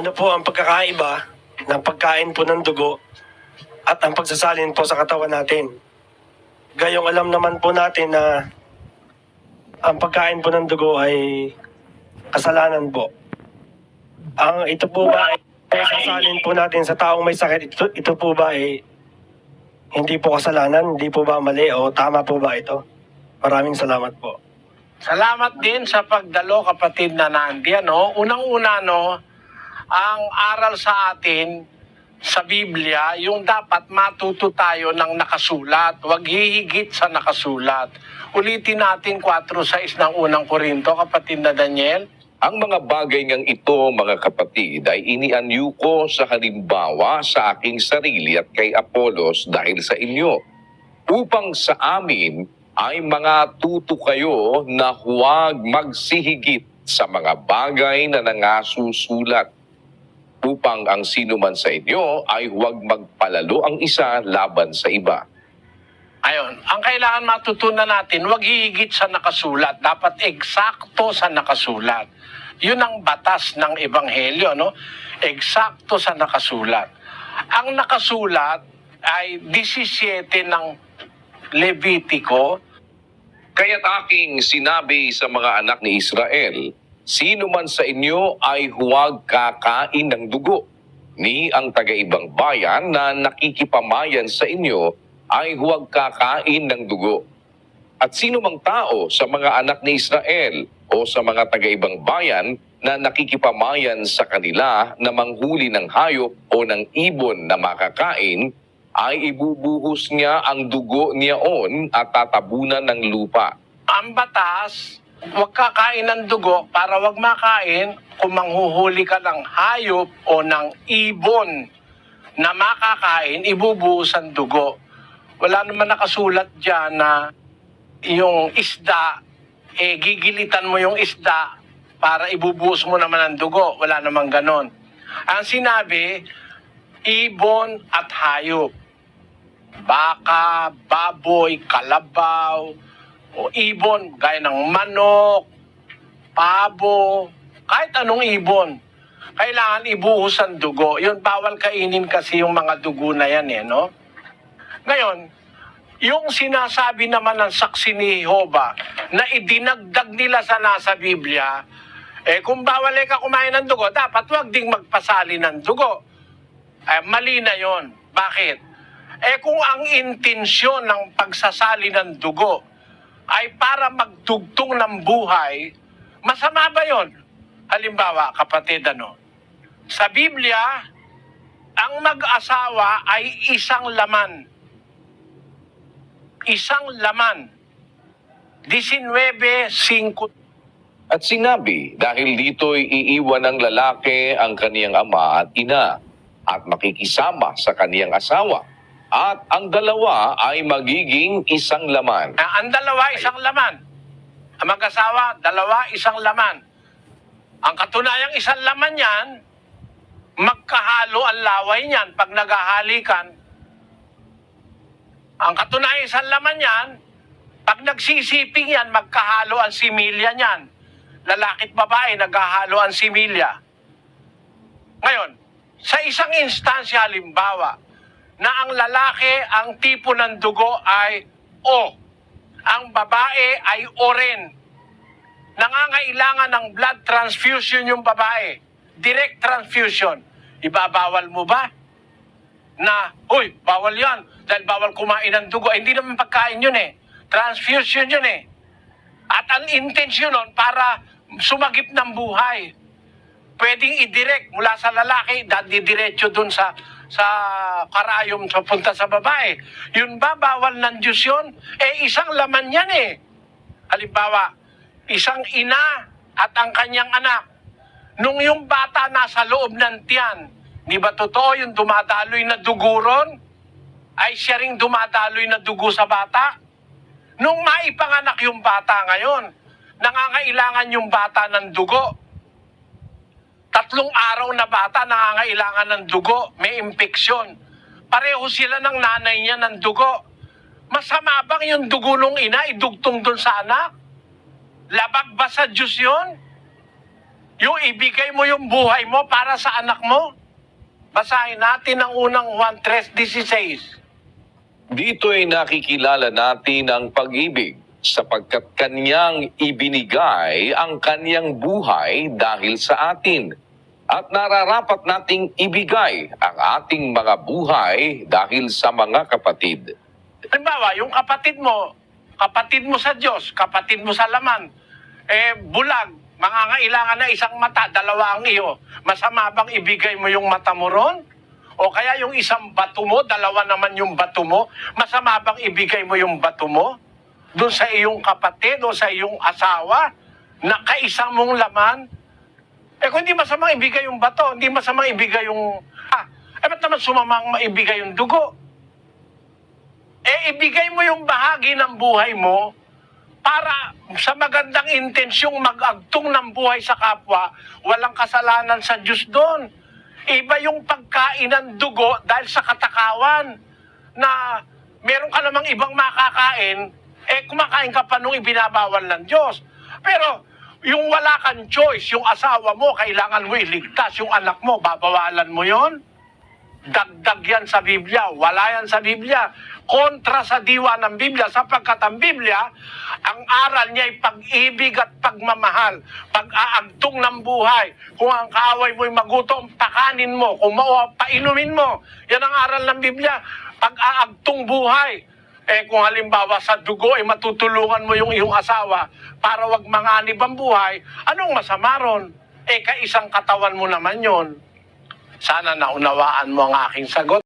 ano po ang pagkakaiba ng pagkain po ng dugo at ang pagsasalin po sa katawan natin. Gayong alam naman po natin na ang pagkain po ng dugo ay kasalanan po. Ang ito po ba ay sasalin po natin sa taong may sakit, ito, ito po ba ay hindi po kasalanan, hindi po ba mali o tama po ba ito? Maraming salamat po. Salamat din sa pagdalo kapatid na Nandi. Ano? Unang-una, no, ang aral sa atin sa Biblia, yung dapat matuto tayo ng nakasulat. Huwag hihigit sa nakasulat. Ulitin natin 4.6 ng unang Korinto, kapatid na Daniel. Ang mga bagay ngang ito, mga kapatid, ay inianyo ko sa halimbawa sa aking sarili at kay Apolos dahil sa inyo, upang sa amin ay mga tuto kayo na huwag magsihigit sa mga bagay na nangasusulat, upang ang sino man sa inyo ay huwag magpalalo ang isa laban sa iba. Ayon, ang kailangan matutunan natin, huwag hihigit sa nakasulat. Dapat eksakto sa nakasulat. Yun ang batas ng Ebanghelyo, no? Eksakto sa nakasulat. Ang nakasulat ay 17 ng Levitico, Kaya't aking sinabi sa mga anak ni Israel, sino man sa inyo ay huwag kakain ng dugo, ni ang taga-ibang bayan na nakikipamayan sa inyo ay huwag kakain ng dugo. At sino mang tao sa mga anak ni Israel o sa mga taga-ibang bayan na nakikipamayan sa kanila na manghuli ng hayop o ng ibon na makakain, ay ibubuhos niya ang dugo niyaon at tatabunan ng lupa. ang batas, huwag kakain ng dugo para wag makain kung manghuhuli ka ng hayop o ng ibon na makakain, ibubuhos ang dugo. Wala naman nakasulat dyan na yung isda, eh gigilitan mo yung isda para ibubuhos mo naman ang dugo. Wala namang ganon. Ang sinabi, ibon at hayop baka, baboy, kalabaw, o ibon, gaya ng manok, pabo, kahit anong ibon. Kailangan ibuhos ang dugo. Yun, bawal kainin kasi yung mga dugo na yan eh, no? Ngayon, yung sinasabi naman ng saksi ni Jehovah na idinagdag nila sa nasa Biblia, eh kung bawal eh ka kumain ng dugo, dapat wag ding magpasali ng dugo. Eh, mali na yon. Bakit? Eh kung ang intensyon ng pagsasali ng dugo ay para magtugtong ng buhay, masama ba yon? Halimbawa, kapatid, ano? Sa Biblia, ang mag-asawa ay isang laman. Isang laman. 19.5 At sinabi, dahil dito'y iiwan ng lalaki ang kaniyang ama at ina at makikisama sa kaniyang asawa. At ang dalawa ay magiging isang laman. Ang dalawa, isang laman. Ang mag-asawa, dalawa, isang laman. Ang katunayang isang laman yan, magkahalo ang laway niyan pag naghahalikan. Ang katunayang isang laman yan, pag nagsisiping yan, magkahalo ang similya niyan. Lalaki't babae, naghahalo ang similya. Ngayon, sa isang instansya, halimbawa, na ang lalaki, ang tipo ng dugo ay O. Ang babae ay O rin. Nangangailangan ng blood transfusion yung babae. Direct transfusion. Ibabawal mo ba? Na, uy, bawal yan. Dahil bawal kumain ng dugo. Eh, hindi naman pagkain yun eh. Transfusion yun eh. At ang intensyon nun para sumagip ng buhay pwedeng i-direct mula sa lalaki, didiretso dun sa sa karayom sa punta sa babae. Yun ba, bawal ng Diyos yun? Eh, isang laman yan eh. Halimbawa, isang ina at ang kanyang anak. Nung yung bata nasa loob ng tiyan, di ba totoo yung dumadaloy na duguron? Ay siya ring dumadaloy na dugo sa bata? Nung maipanganak yung bata ngayon, nangangailangan yung bata ng dugo tatlong araw na bata nangangailangan ng dugo, may impeksyon. Pareho sila ng nanay niya ng dugo. Masama bang yung dugo nung ina idugtong dun sa anak? Labag ba sa Diyos yun? yung ibigay mo yung buhay mo para sa anak mo? Basahin natin ang unang 1 16. Dito ay nakikilala natin ang pag-ibig sapagkat kanyang ibinigay ang kanyang buhay dahil sa atin. At nararapat nating ibigay ang ating mga buhay dahil sa mga kapatid. Halimbawa, yung kapatid mo, kapatid mo sa Diyos, kapatid mo sa laman, eh, bulag, mangangailangan na isang mata, dalawa ang iyo. Masama bang ibigay mo yung mata mo ron? O kaya yung isang bato mo, dalawa naman yung bato mo, masama bang ibigay mo yung bato mo? Doon sa iyong kapatid o sa iyong asawa, na kaisa mong laman? Eh kung hindi masamang ibigay yung bato, hindi masamang ibigay yung... Ah, eh ba't naman sumamang maibigay yung dugo? eh ibigay mo yung bahagi ng buhay mo para sa magandang intensyong mag-agtong ng buhay sa kapwa, walang kasalanan sa Diyos doon. Iba yung pagkain ng dugo dahil sa katakawan na meron ka namang ibang makakain, eh kumakain ka pa nung ibinabawal ng Diyos. Pero yung wala kang choice, yung asawa mo, kailangan mo iligtas, yung anak mo, babawalan mo yon dagdag yan sa Biblia. Wala yan sa Biblia. Kontra sa diwa ng Biblia sapagkat ang Biblia, ang aral niya ay pag-ibig at pagmamahal, pag-aagtong ng buhay. Kung ang kaaway mo'y magutom, pakanin mo. Kung mao, painumin mo. Yan ang aral ng Biblia. Pag-aagtong buhay. Eh kung halimbawa sa dugo ay matutulungan mo yung iyong asawa para wag manganib ang buhay, anong masama ron? Eh kaisang katawan mo naman yon. Sana naunawaan mo ang aking sagot.